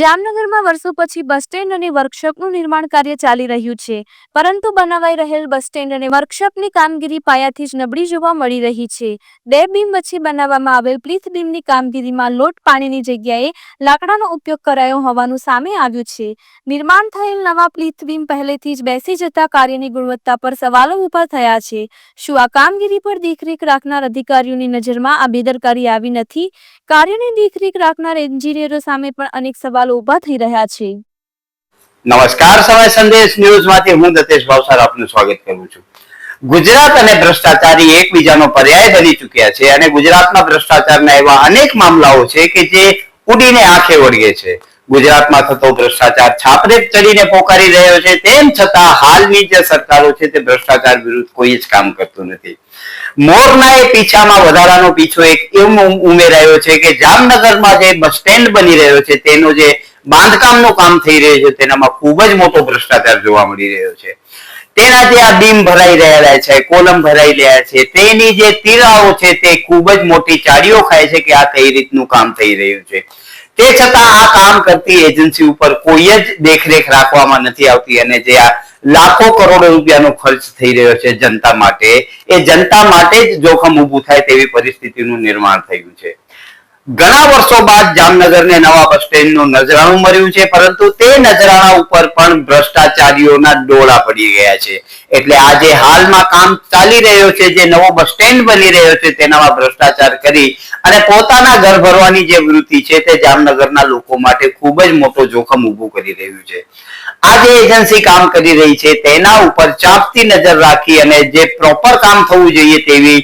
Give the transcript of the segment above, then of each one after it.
જામનગરમાં વર્ષો પછી બસ સ્ટેન્ડ અને વર્કશોપનું નિર્માણ કાર્ય ચાલી રહ્યું છે. પરંતુ બનાવાઈ રહેલ બસ સ્ટેન્ડ અને વર્કશોપની કામગીરી પાયાથી જ નબળી જોવા મળી રહી છે. બે બીમ વચ્ચે બનાવવામાં આવેલ પ્લીથ બીમની કામગીરીમાં લોટ પાણીની જગ્યાએ લાકડાનો ઉપયોગ કરાયો હોવાનું સામે આવ્યું છે. નિર્માણ થયેલ નવા પ્લીથ બીમ પહેલેથી જ બેસી જતા કાર્યની ગુણવત્તા પર સવાલો ઊભા થયા છે. શું આ કામગીરી પર દેખરેખ રાખનાર અધિકારીઓની નજરમાં આ બેદરકારી આવી નથી? કાર્યની દેખરેખ રાખનાર એન્જિનિયરો સામે પણ અનેક સવાલો ઊભા થઈ રહ્યા છે. નમસ્કાર, સમય સંદેશ ન્યૂઝમાંથી હું દતેશ ભાવસાર આપનું સ્વાગત કરું છું. ગુજરાત અને ભ્રષ્ટાચારી એકબીજાનો પર્યાય બની ચૂક્યા છે અને ગુજરાતમાં ભ્રષ્ટાચારના એવા અનેક મામલાઓ છે કે જે ઉડીને આંખે વળગે છે. ગુજરાતમાં થતો ભ્રષ્ટાચાર છાપરે ચડીને પોકારી રહ્યો છે. તેમ છતાં હાલની જે સરકારો છે તે ભ્રષ્ટાચાર વિરુદ્ધ કોઈ જ કામ કરતું નથી. મોરના એ પીછામાં વધારાનો પીછો એક ઉમેરાયો છે કે જામનગરમાં જે બસ સ્ટેન્ડ બની રહ્યો છે, તેનો જે બાંધકામનું કામ થઈ રહ્યું છે, તેનામાં ખૂબ જ મોટો ભ્રષ્ટાચાર જોવા મળી રહ્યો છે. તેના આ બીમ ભરાઈ રહેલા છે, કોલમ ભરાઈ રહ્યા છે, તેની જે તીરાઓ છે, તે ખૂબ જ મોટી ચાડીઓ ખાય છે કે આ કઈ રીતનું કામ થઈ રહ્યું છે. તે છતાં આ કામ કરતી એજન્સી ઉપર કોઈ જ દેખરેખ રાખવામાં નથી આવતી અને જે આ લાખો કરોડો રૂપિયાનો ખર્ચ થઈ રહ્યો છે જનતા માટે એ જનતા માટે જ જોખમ ઊભું થાય તેવી પરિસ્થિતિનું નિર્માણ થયું છે. ઘણા વર્ષો બાદ જામનગરને નવા બસ સ્ટેન્ડનું નજરાણું મળ્યું છે, પરંતુ તે નજરાણા ઉપર પણ ભ્રષ્ટાચારીઓના ડોળા પડી ગયા છે. એટલે આજે હાલમાં કામ ચાલી રહ્યો છે, જે નવો બસ સ્ટેન્ડ બની રહ્યો છે તેનામાં ભ્રષ્ટાચાર કરી અને પોતાના ઘર ભરવાની જે વૃત્તિ છે, તે જામનગરના લોકો માટે ખૂબ જ મોટો જોખમ ઊભું કરી રહ્યું છે. આ જે એજન્સી કામ કરી રહી છે, તેના ઉપર ચાંપતી નજર રાખી અને જે પ્રોપર કામ થવું જોઈએ તેવી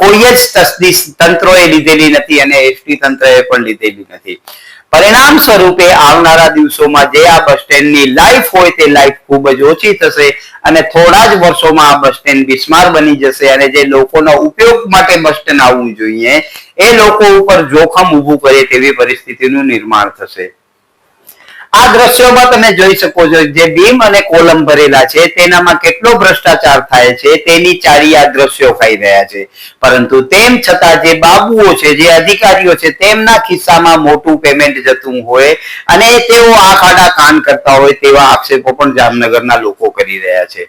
કોઈ જ તસદીશ તંત્રોએ લીધેલી નથી અને એસટી તંત્રએ પણ લીધેલી નથી. પરિણામ સ્વરૂપે આવનારા દિવસોમાં જે આ બસ સ્ટેન્ડની લાઈફ હોય તે લાઈફ ખૂબ જ ઓછી થશે અને થોડા જ વર્ષોમાં આ બસ સ્ટેન્ડ બિસ્માર બની જશે અને જે લોકોનો ઉપયોગ માટે બસ સ્ટેન્ડ આવવું જોઈએ, એ લોકો ઉપર જોખમ ઊભું કરે તેવી પરિસ્થિતિનું નિર્માણ થશે. આ દ્રશ્યોમાં તમે જોઈ શકો છો જે બીમ અને કોલમ ભરેલા છે, તેનામાં કેટલો ભ્રષ્ટાચાર થાય છે, તેની ચારી આ દ્રશ્યો ખાઈ રહ્યા છે. પરંતુ તેમ છતાં જે બાબુઓ છે, જે અધિકારીઓ છે, તેમના ખિસ્સામાં મોટું પેમેન્ટ જતું હોય અને તેઓ આ ખાડા કાન કરતા હોય તેવા આક્ષેપો પણ જામનગરના લોકો કરી રહ્યા છે.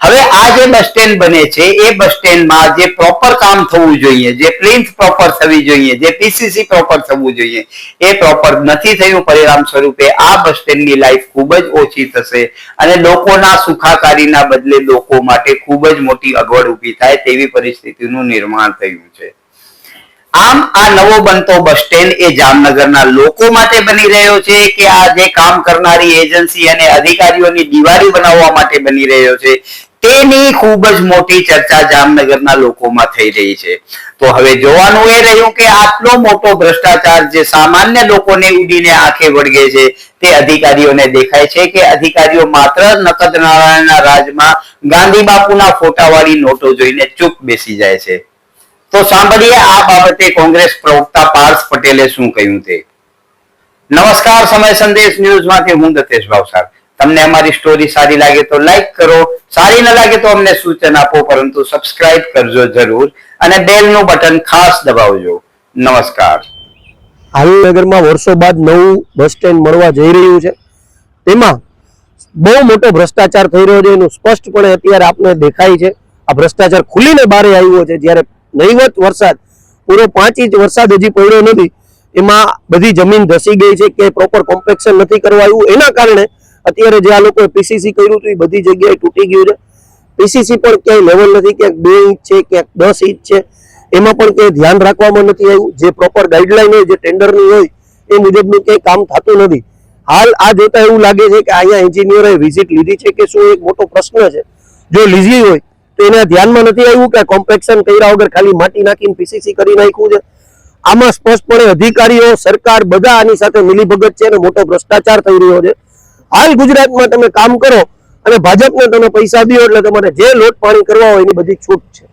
હવે આ જે બસ સ્ટેન્ડ બને છે, એ બસ સ્ટેન્ડમાં જે પ્રોપર કામ થવું જોઈએ, જે પ્રિન્ટ પ્રોપર થવી જોઈએ, જે પીસીસી પ્રોપર થવું જોઈએ, એ પ્રોપર નથી થયું પરિણામ સ્વરૂપે, આ બસ સ્ટેન્ડની લાઈફ ખૂબ જ ઓછી થશે અને લોકોના સુખાકારીના બદલે લોકો માટે ખૂબ જ મોટી અગવડ ઊભી થાય તેવી પરિસ્થિતિનું નિર્માણ થયું છે. આમ આ નવો બનતો બસ સ્ટેન્ડ એ જામનગરના લોકો માટે બની રહ્યો છે કે આ જે કામ કરનારી એજન્સી અને અધિકારીઓની દિવાળી બનાવવા માટે બની રહ્યો છે, તેની ખૂબ જ મોટી ચર્ચા જામનગરના લોકોમાં થઈ રહી છે. તો હવે જોવાનું એ રહ્યું કે આટલો મોટો ભ્રષ્ટાચાર જે સામાન્ય લોકોને ઉડીને આંખે વળગે છે, તે અધિકારીઓને દેખાય છે કે અધિકારીઓ માત્ર નકદ નારાયણના રાજમાં ગાંધી બાપુના ફોટાવાળી નોટો જોઈને ચૂપ બેસી જાય છે. તો સાંભળીએ આ બાબતે કોંગ્રેસ પ્રવક્તા પાર્થ પટેલે શું કહ્યું તે. નમસ્કાર, સમય સંદેશ ન્યૂઝમાંથી હું દતેશ ભાવસાર. તમને અમારી સ્ટોરી સારી લાગે તો લાઈક કરો, સારી ન લાગે તો અમને સૂચન આપો, પરંતુ સબસ્ક્રાઇબ કરજો જરૂર અને બેલનું બટન ખાસ દબાવજો. નમસ્કાર. હાલનગરમાં વર્ષો બાદ નવું બસ સ્ટેન્ડ મળવા જઈ રહ્યું છે. તેમાં બહુ મોટો ભ્રષ્ટાચાર થઈ રહ્યો છે, એનું સ્પષ્ટપણે અત્યારે આપને દેખાય છે. આ ભ્રષ્ટાચાર ખુલીને બહાર આવ્યો છે, જ્યારે નહીવત વરસાદ, પૂરો પાંચ ઇંચ વરસાદ હજી પડ્યો નથી. એમાં બધી જમીન ધસી ગઈ છે કે પ્રોપર કોમ્પેક્શન નથી કરવા આવ્યું. એના કારણે અત્યારે જે આ લોકોએ પીસીસી કર્યું હતું, એ બધી જગ્યાએ તૂટી ગયું છે. પીસીસી પણ ક્યાંય લેવલ નથી, ક્યાંક બે ઇંચ છે, ક્યાંક દસ ઇંચ છે. એમાં પણ ક્યાંય ધ્યાન રાખવામાં નથી આવ્યું. જે પ્રોપર ગાઈડલાઈન હોય, જે ટેન્ડરની હોય, એ મુજબનું ક્યાંય કામ થતું નથી. હાલ આ જોતા એવું લાગે છે કે અહીંયા એન્જિનિયરે વિઝિટ લીધી છે કે શું એક મોટો પ્રશ્ન છે. જો લીધી હોય તો એને ધ્યાનમાં નથી આવ્યું કે કોમ્પેક્શન કર્યા વગર ખાલી માટી નાખીને પીસીસી કરી નાખ્યું છે. આમાં સ્પષ્ટપણે અધિકારીઓ, સરકાર બધા આની સાથે મિલીભગત છે અને મોટો ભ્રષ્ટાચાર થઈ રહ્યો છે. હાલ ગુજરાતમાં તમે કામ કરો અને ભાજપને તમે પૈસા દો એટલે તમારે જે લોટ પાણી કરવા હોય એની બધી છૂટ છે.